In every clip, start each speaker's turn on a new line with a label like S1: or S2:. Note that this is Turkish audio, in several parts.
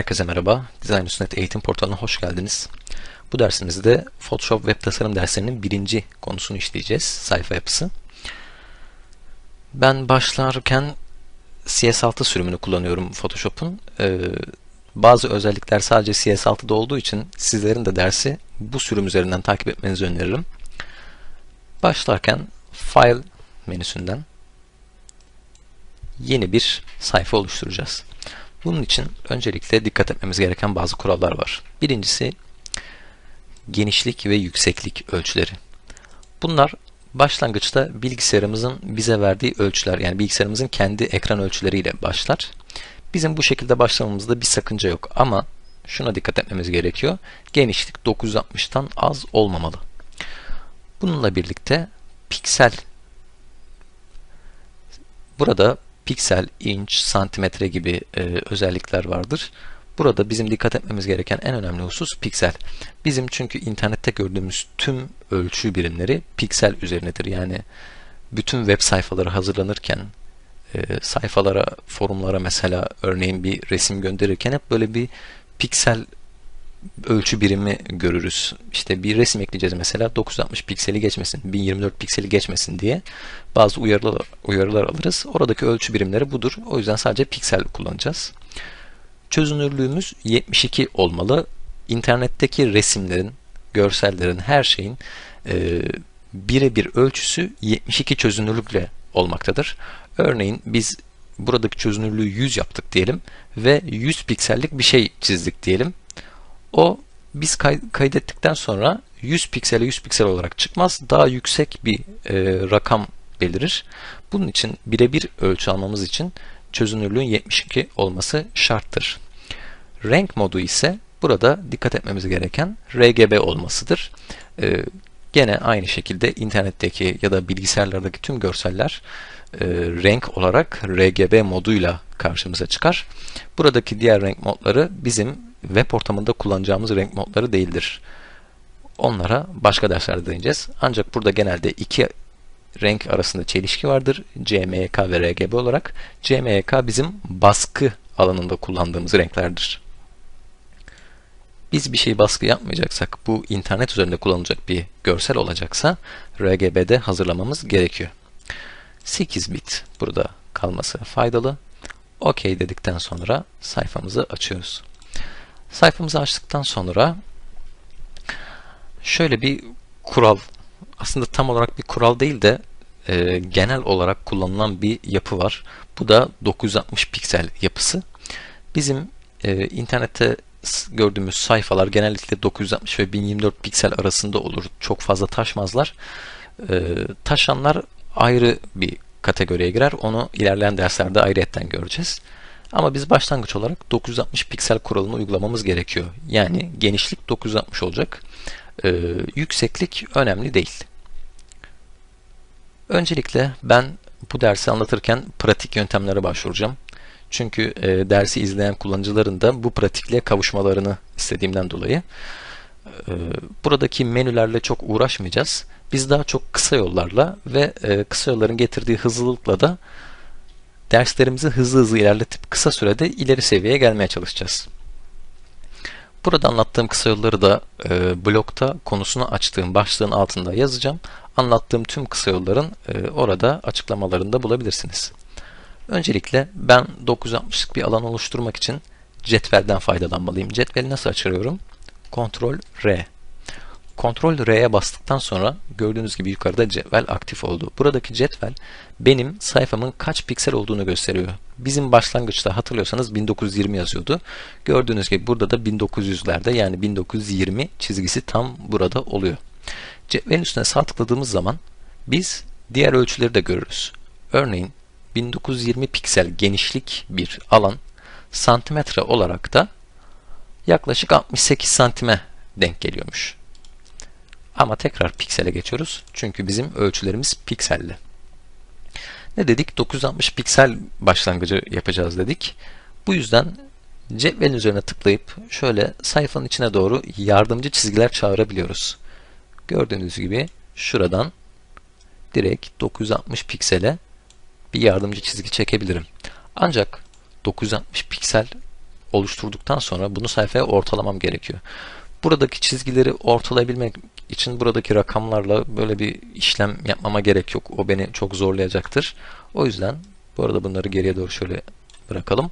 S1: Herkese merhaba. Design.net eğitim portalına hoş geldiniz. Bu dersimizde Photoshop web tasarım derslerinin birinci konusunu işleyeceğiz. Sayfa yapısı. Ben başlarken CS6 sürümünü kullanıyorum Photoshop'un. Ee, bazı özellikler sadece CS6'da olduğu için sizlerin de dersi bu sürüm üzerinden takip etmenizi öneririm. Başlarken File menüsünden yeni bir sayfa oluşturacağız. Bunun için öncelikle dikkat etmemiz gereken bazı kurallar var. Birincisi genişlik ve yükseklik ölçüleri. Bunlar başlangıçta bilgisayarımızın bize verdiği ölçüler yani bilgisayarımızın kendi ekran ölçüleriyle başlar. Bizim bu şekilde başlamamızda bir sakınca yok ama şuna dikkat etmemiz gerekiyor. Genişlik 960'tan az olmamalı. Bununla birlikte piksel burada piksel, inç, santimetre gibi e, özellikler vardır. Burada bizim dikkat etmemiz gereken en önemli husus piksel. Bizim çünkü internette gördüğümüz tüm ölçü birimleri piksel üzerinedir. Yani bütün web sayfaları hazırlanırken e, sayfalara, forumlara mesela örneğin bir resim gönderirken hep böyle bir piksel ölçü birimi görürüz. İşte bir resim ekleyeceğiz mesela 960 pikseli geçmesin, 1024 pikseli geçmesin diye bazı uyarılar, uyarılar alırız. Oradaki ölçü birimleri budur. O yüzden sadece piksel kullanacağız. Çözünürlüğümüz 72 olmalı. İnternetteki resimlerin, görsellerin, her şeyin e, birebir ölçüsü 72 çözünürlükle olmaktadır. Örneğin biz buradaki çözünürlüğü 100 yaptık diyelim ve 100 piksellik bir şey çizdik diyelim. O biz kay kaydettikten sonra 100 piksele 100 piksel olarak çıkmaz. Daha yüksek bir e, rakam belirir. Bunun için birebir ölçü almamız için çözünürlüğün 72 olması şarttır. Renk modu ise burada dikkat etmemiz gereken RGB olmasıdır. Ee, gene aynı şekilde internetteki ya da bilgisayarlardaki tüm görseller e, renk olarak RGB moduyla karşımıza çıkar. Buradaki diğer renk modları bizim web ortamında kullanacağımız renk modları değildir. Onlara başka derslerde değineceğiz. Ancak burada genelde iki renk arasında çelişki vardır. CMYK ve RGB olarak. CMYK bizim baskı alanında kullandığımız renklerdir. Biz bir şey baskı yapmayacaksak, bu internet üzerinde kullanılacak bir görsel olacaksa RGB'de hazırlamamız gerekiyor. 8 bit burada kalması faydalı. OK dedikten sonra sayfamızı açıyoruz. Sayfamızı açtıktan sonra şöyle bir kural aslında tam olarak bir kural değil de e, genel olarak kullanılan bir yapı var. Bu da 960 piksel yapısı. Bizim e, internette gördüğümüz sayfalar genellikle 960 ve 1024 piksel arasında olur. Çok fazla taşmazlar. E, taşanlar ayrı bir kategoriye girer. Onu ilerleyen derslerde ayrıyetten göreceğiz. Ama biz başlangıç olarak 960 piksel kuralını uygulamamız gerekiyor. Yani genişlik 960 olacak. Ee, yükseklik önemli değil. Öncelikle ben bu dersi anlatırken pratik yöntemlere başvuracağım. Çünkü e, dersi izleyen kullanıcıların da bu pratikliğe kavuşmalarını istediğimden dolayı. E, buradaki menülerle çok uğraşmayacağız. Biz daha çok kısa yollarla ve e, kısa yolların getirdiği hızlılıkla da derslerimizi hızlı hızlı ilerletip kısa sürede ileri seviyeye gelmeye çalışacağız. Burada anlattığım kısa yolları da e, blokta konusunu açtığım başlığın altında yazacağım. Anlattığım tüm kısa yolların e, orada açıklamalarında bulabilirsiniz. Öncelikle ben 960'lık bir alan oluşturmak için cetvelden faydalanmalıyım. Cetveli nasıl açıyorum? Ctrl R. Ctrl R'ye bastıktan sonra gördüğünüz gibi yukarıda cetvel aktif oldu. Buradaki cetvel benim sayfamın kaç piksel olduğunu gösteriyor. Bizim başlangıçta hatırlıyorsanız 1920 yazıyordu. Gördüğünüz gibi burada da 1900'lerde yani 1920 çizgisi tam burada oluyor. Cetvelin üstüne sağ tıkladığımız zaman biz diğer ölçüleri de görürüz. Örneğin 1920 piksel genişlik bir alan santimetre olarak da yaklaşık 68 santime denk geliyormuş. Ama tekrar piksele geçiyoruz. Çünkü bizim ölçülerimiz pikselli. Ne dedik? 960 piksel başlangıcı yapacağız dedik. Bu yüzden cetvelin üzerine tıklayıp şöyle sayfanın içine doğru yardımcı çizgiler çağırabiliyoruz. Gördüğünüz gibi şuradan direkt 960 piksele bir yardımcı çizgi çekebilirim. Ancak 960 piksel oluşturduktan sonra bunu sayfaya ortalamam gerekiyor. Buradaki çizgileri ortalayabilmek için buradaki rakamlarla böyle bir işlem yapmama gerek yok. O beni çok zorlayacaktır. O yüzden bu arada bunları geriye doğru şöyle bırakalım.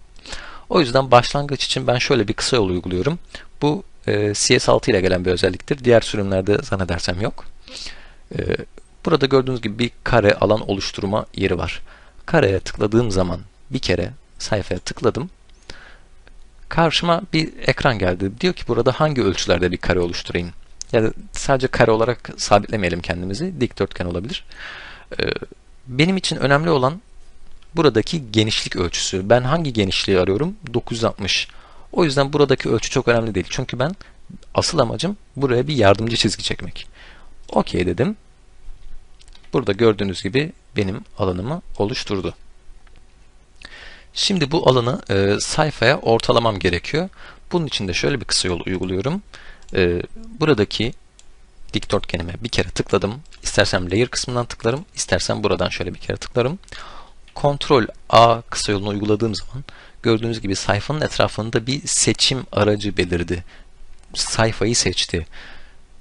S1: O yüzden başlangıç için ben şöyle bir kısa yol uyguluyorum. Bu e, CS6 ile gelen bir özelliktir. Diğer sürümlerde zannedersem yok. E, burada gördüğünüz gibi bir kare alan oluşturma yeri var. Kareye tıkladığım zaman bir kere sayfaya tıkladım. Karşıma bir ekran geldi. Diyor ki burada hangi ölçülerde bir kare oluşturayım? Yani sadece kare olarak sabitlemeyelim kendimizi. Dikdörtgen olabilir. E, benim için önemli olan buradaki genişlik ölçüsü. Ben hangi genişliği arıyorum? 960. O yüzden buradaki ölçü çok önemli değil. Çünkü ben asıl amacım buraya bir yardımcı çizgi çekmek. OK dedim. Burada gördüğünüz gibi benim alanımı oluşturdu. Şimdi bu alanı e, sayfaya ortalamam gerekiyor. Bunun için de şöyle bir kısa yol uyguluyorum. E, buradaki dikdörtgenime bir kere tıkladım. İstersem layer kısmından tıklarım, istersem buradan şöyle bir kere tıklarım. Ctrl A kısa yolunu uyguladığım zaman gördüğünüz gibi sayfanın etrafında bir seçim aracı belirdi. Sayfayı seçti.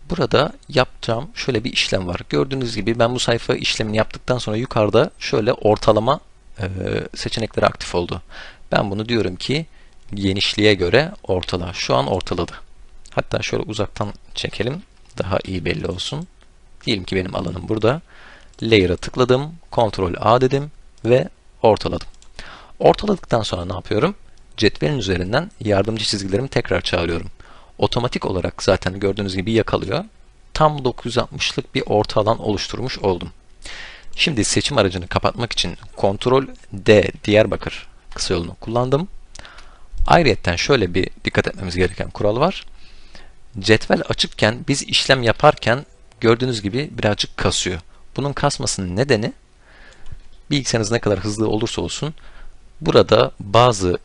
S1: Burada yapacağım şöyle bir işlem var. Gördüğünüz gibi ben bu sayfa işlemini yaptıktan sonra yukarıda şöyle ortalama e, seçenekleri aktif oldu. Ben bunu diyorum ki genişliğe göre ortala. Şu an ortaladı. Hatta şöyle uzaktan çekelim. Daha iyi belli olsun. Diyelim ki benim alanım burada. Layer'a tıkladım. Ctrl A dedim ve ortaladım. Ortaladıktan sonra ne yapıyorum? Cetvelin üzerinden yardımcı çizgilerimi tekrar çağırıyorum. Otomatik olarak zaten gördüğünüz gibi yakalıyor. Tam 960'lık bir orta alan oluşturmuş oldum. Şimdi seçim aracını kapatmak için Ctrl D Diyarbakır kısa yolunu kullandım. Ayrıyeten şöyle bir dikkat etmemiz gereken kural var. Cetvel açıkken biz işlem yaparken gördüğünüz gibi birazcık kasıyor. Bunun kasmasının nedeni bilgisayarınız ne kadar hızlı olursa olsun burada bazı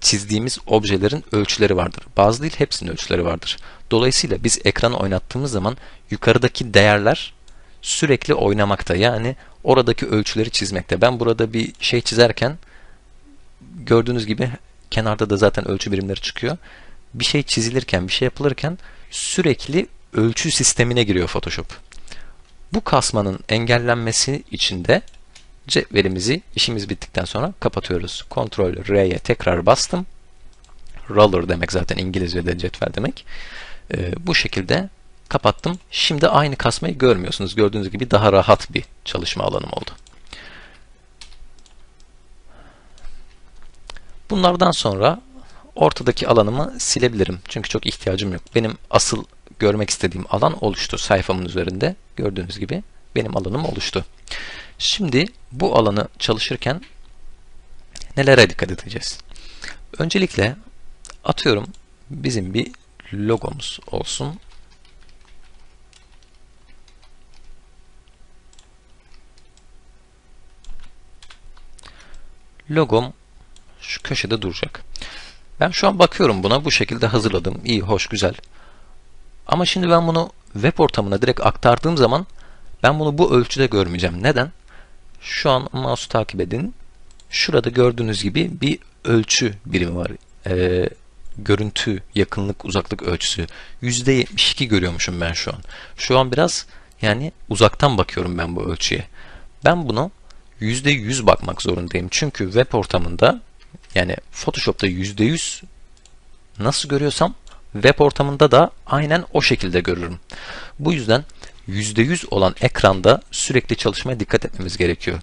S1: çizdiğimiz objelerin ölçüleri vardır. Bazı değil hepsinin ölçüleri vardır. Dolayısıyla biz ekranı oynattığımız zaman yukarıdaki değerler sürekli oynamakta. Yani oradaki ölçüleri çizmekte. Ben burada bir şey çizerken gördüğünüz gibi kenarda da zaten ölçü birimleri çıkıyor. Bir şey çizilirken, bir şey yapılırken sürekli ölçü sistemine giriyor Photoshop. Bu kasmanın engellenmesi için de cetvelimizi işimiz bittikten sonra kapatıyoruz. Ctrl R'ye tekrar bastım. Roller demek zaten İngilizce'de cetvel demek. Ee, bu şekilde kapattım. Şimdi aynı kasmayı görmüyorsunuz. Gördüğünüz gibi daha rahat bir çalışma alanım oldu. Bunlardan sonra ortadaki alanımı silebilirim. Çünkü çok ihtiyacım yok. Benim asıl görmek istediğim alan oluştu sayfamın üzerinde. Gördüğünüz gibi benim alanım oluştu. Şimdi bu alanı çalışırken nelere dikkat edeceğiz? Öncelikle atıyorum bizim bir logomuz olsun. Logom şu köşede duracak. Ben şu an bakıyorum buna bu şekilde hazırladım. İyi, hoş, güzel. Ama şimdi ben bunu web ortamına direkt aktardığım zaman ben bunu bu ölçüde görmeyeceğim. Neden? Şu an mouse takip edin. Şurada gördüğünüz gibi bir ölçü birimi var. Ee, görüntü, yakınlık, uzaklık ölçüsü. %72 görüyormuşum ben şu an. Şu an biraz yani uzaktan bakıyorum ben bu ölçüye. Ben bunu %100 bakmak zorundayım. Çünkü web ortamında yani Photoshop'ta %100 nasıl görüyorsam web ortamında da aynen o şekilde görürüm. Bu yüzden %100 olan ekranda sürekli çalışmaya dikkat etmemiz gerekiyor.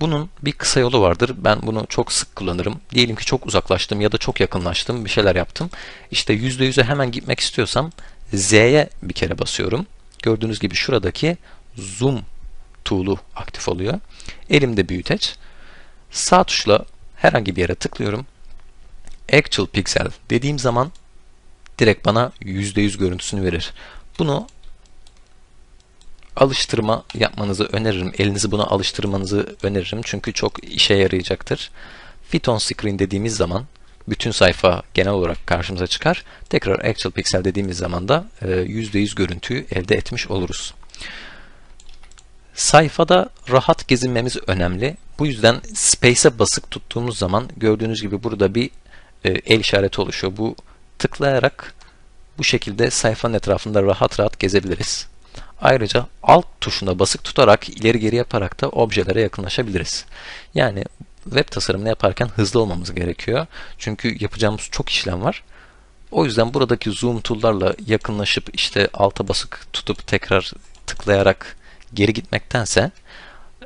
S1: Bunun bir kısa yolu vardır. Ben bunu çok sık kullanırım. Diyelim ki çok uzaklaştım ya da çok yakınlaştım, bir şeyler yaptım. İşte %100'e hemen gitmek istiyorsam Z'ye bir kere basıyorum. Gördüğünüz gibi şuradaki zoom tool'u aktif oluyor. Elimde büyüteç. Sağ tuşla herhangi bir yere tıklıyorum. Actual Pixel dediğim zaman direkt bana %100 görüntüsünü verir. Bunu alıştırma yapmanızı öneririm. Elinizi buna alıştırmanızı öneririm. Çünkü çok işe yarayacaktır. Fit on screen dediğimiz zaman bütün sayfa genel olarak karşımıza çıkar. Tekrar Actual Pixel dediğimiz zaman da %100 e, görüntüyü elde etmiş oluruz. Sayfada rahat gezinmemiz önemli. Bu yüzden Space'e basık tuttuğumuz zaman gördüğünüz gibi burada bir e, el işareti oluşuyor. Bu tıklayarak bu şekilde sayfanın etrafında rahat rahat gezebiliriz. Ayrıca alt tuşuna basık tutarak ileri geri yaparak da objelere yakınlaşabiliriz. Yani web tasarımını yaparken hızlı olmamız gerekiyor. Çünkü yapacağımız çok işlem var. O yüzden buradaki zoom tool'larla yakınlaşıp işte alta basık tutup tekrar tıklayarak geri gitmektense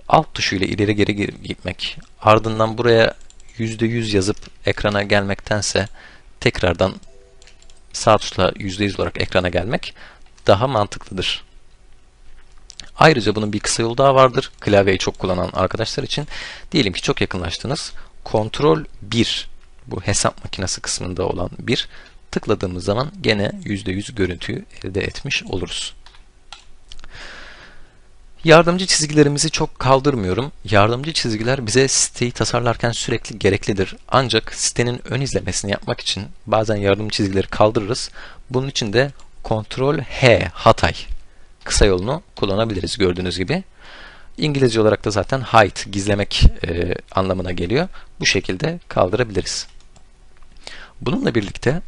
S1: alt tuşuyla ileri geri gitmek ardından buraya %100 yazıp ekrana gelmektense tekrardan sağ tuşla %100 olarak ekrana gelmek daha mantıklıdır. Ayrıca bunun bir kısa yolu daha vardır. Klavyeyi çok kullanan arkadaşlar için. Diyelim ki çok yakınlaştınız. Kontrol 1 bu hesap makinesi kısmında olan bir tıkladığımız zaman gene %100 görüntüyü elde etmiş oluruz. Yardımcı çizgilerimizi çok kaldırmıyorum. Yardımcı çizgiler bize siteyi tasarlarken sürekli gereklidir. Ancak sitenin ön izlemesini yapmak için bazen yardımcı çizgileri kaldırırız. Bunun için de Ctrl H Hatay kısa yolunu kullanabiliriz gördüğünüz gibi. İngilizce olarak da zaten hide gizlemek e, anlamına geliyor. Bu şekilde kaldırabiliriz. Bununla birlikte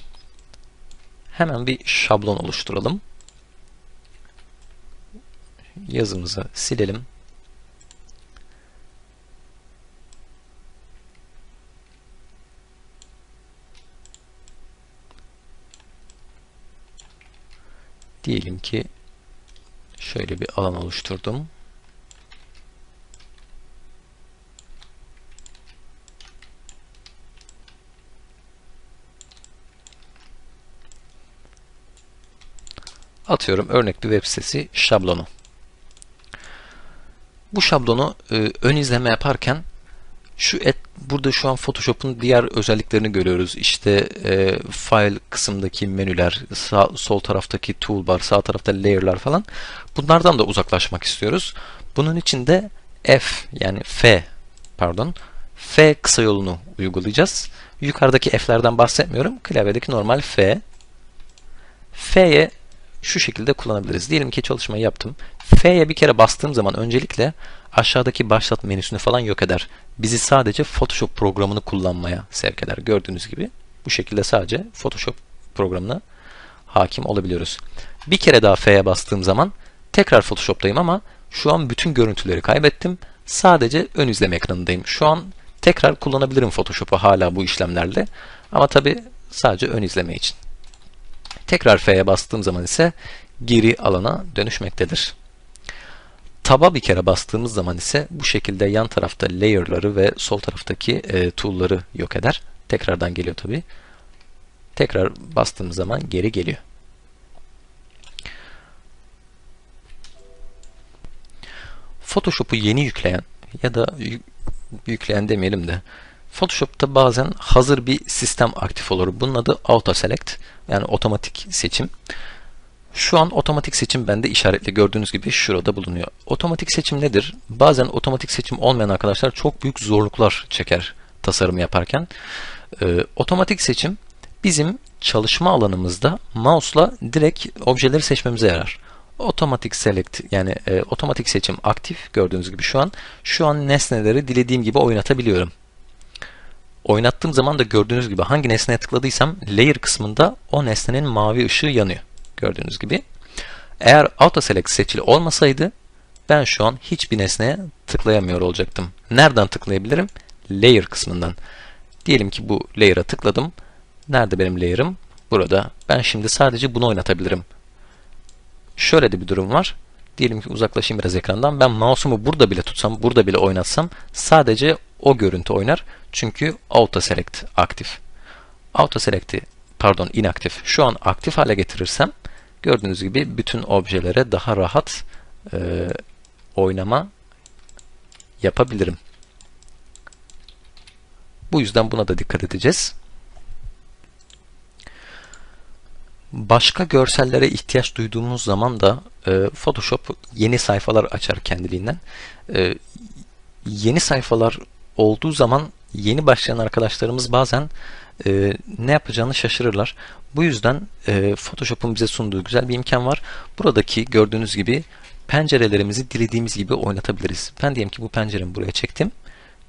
S1: hemen bir şablon oluşturalım. Yazımızı silelim. Diyelim ki şöyle bir alan oluşturdum. Atıyorum örnek bir web sitesi şablonu. Bu şablonu e, ön izleme yaparken şu et, burada şu an Photoshop'un diğer özelliklerini görüyoruz. İşte e, file kısımdaki menüler, sağ, sol taraftaki toolbar, sağ tarafta layer'lar falan. Bunlardan da uzaklaşmak istiyoruz. Bunun için de F yani F pardon F kısa yolunu uygulayacağız. Yukarıdaki F'lerden bahsetmiyorum. Klavyedeki normal F. F'ye şu şekilde kullanabiliriz. Diyelim ki çalışmayı yaptım. F'ye bir kere bastığım zaman öncelikle aşağıdaki başlat menüsünü falan yok eder. Bizi sadece Photoshop programını kullanmaya sevk eder. Gördüğünüz gibi bu şekilde sadece Photoshop programına hakim olabiliyoruz. Bir kere daha F'ye bastığım zaman tekrar Photoshop'tayım ama şu an bütün görüntüleri kaybettim. Sadece ön izleme ekranındayım. Şu an tekrar kullanabilirim Photoshop'u hala bu işlemlerle. Ama tabi sadece ön izleme için. Tekrar F'ye bastığım zaman ise geri alana dönüşmektedir. Taba bir kere bastığımız zaman ise bu şekilde yan tarafta layer'ları ve sol taraftaki e, tool'ları yok eder. Tekrardan geliyor tabi. Tekrar bastığımız zaman geri geliyor. Photoshop'u yeni yükleyen ya da yükleyen demeyelim de Photoshop'ta bazen hazır bir sistem aktif olur. Bunun adı Auto Select yani otomatik seçim. Şu an otomatik seçim bende işaretli gördüğünüz gibi şurada bulunuyor. Otomatik seçim nedir? Bazen otomatik seçim olmayan arkadaşlar çok büyük zorluklar çeker tasarım yaparken. Ee, otomatik seçim bizim çalışma alanımızda mouse'la direkt objeleri seçmemize yarar. Otomatik select yani e, otomatik seçim aktif gördüğünüz gibi şu an şu an nesneleri dilediğim gibi oynatabiliyorum. Oynattığım zaman da gördüğünüz gibi hangi nesneye tıkladıysam layer kısmında o nesnenin mavi ışığı yanıyor. Gördüğünüz gibi. Eğer auto select seçili olmasaydı ben şu an hiçbir nesneye tıklayamıyor olacaktım. Nereden tıklayabilirim? Layer kısmından. Diyelim ki bu layer'a tıkladım. Nerede benim layer'ım? Burada. Ben şimdi sadece bunu oynatabilirim. Şöyle de bir durum var. Diyelim ki uzaklaşayım biraz ekrandan. Ben mouse'umu burada bile tutsam, burada bile oynatsam sadece o görüntü oynar. Çünkü auto select aktif. Auto select'i pardon inaktif. Şu an aktif hale getirirsem gördüğünüz gibi bütün objelere daha rahat e, oynama yapabilirim. Bu yüzden buna da dikkat edeceğiz. Başka görsellere ihtiyaç duyduğumuz zaman da e, Photoshop yeni sayfalar açar kendiliğinden. E, yeni sayfalar olduğu zaman yeni başlayan arkadaşlarımız bazen e, ne yapacağını şaşırırlar. Bu yüzden e, Photoshop'un bize sunduğu güzel bir imkan var. Buradaki gördüğünüz gibi pencerelerimizi dilediğimiz gibi oynatabiliriz. Ben diyelim ki bu penceremi buraya çektim.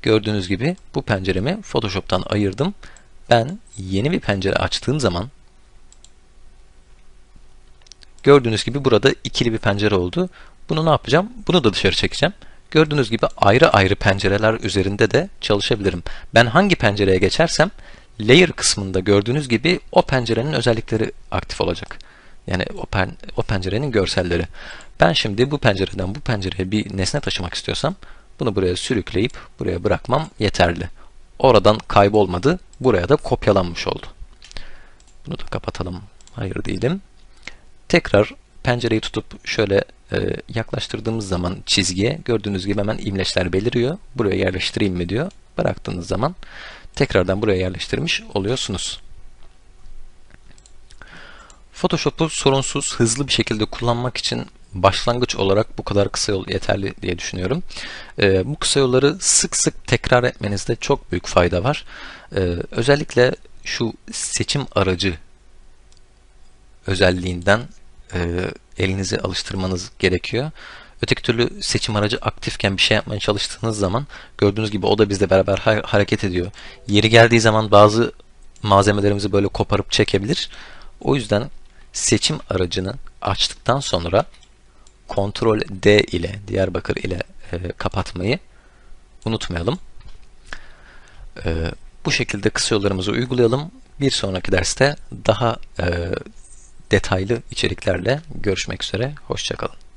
S1: Gördüğünüz gibi bu penceremi Photoshop'tan ayırdım. Ben yeni bir pencere açtığım zaman gördüğünüz gibi burada ikili bir pencere oldu. Bunu ne yapacağım? Bunu da dışarı çekeceğim. Gördüğünüz gibi ayrı ayrı pencereler üzerinde de çalışabilirim. Ben hangi pencereye geçersem layer kısmında gördüğünüz gibi o pencerenin özellikleri aktif olacak. Yani o, pen, o pencerenin görselleri. Ben şimdi bu pencereden bu pencereye bir nesne taşımak istiyorsam bunu buraya sürükleyip buraya bırakmam yeterli. Oradan kaybolmadı. Buraya da kopyalanmış oldu. Bunu da kapatalım. Hayır diyelim. Tekrar pencereyi tutup şöyle e, yaklaştırdığımız zaman çizgiye gördüğünüz gibi hemen imleçler beliriyor. Buraya yerleştireyim mi diyor. Bıraktığınız zaman tekrardan buraya yerleştirmiş oluyorsunuz. Photoshop'u sorunsuz, hızlı bir şekilde kullanmak için başlangıç olarak bu kadar kısa yol yeterli diye düşünüyorum. Ee, bu kısa yolları sık sık tekrar etmenizde çok büyük fayda var. Ee, özellikle şu seçim aracı özelliğinden e, elinizi alıştırmanız gerekiyor. Öteki türlü seçim aracı aktifken bir şey yapmaya çalıştığınız zaman gördüğünüz gibi o da bizle beraber ha- hareket ediyor. Yeri geldiği zaman bazı malzemelerimizi böyle koparıp çekebilir. O yüzden seçim aracını açtıktan sonra Ctrl D ile Diyarbakır ile e, kapatmayı unutmayalım. E, bu şekilde kısa yollarımızı uygulayalım. Bir sonraki derste daha e, detaylı içeriklerle görüşmek üzere. Hoşçakalın.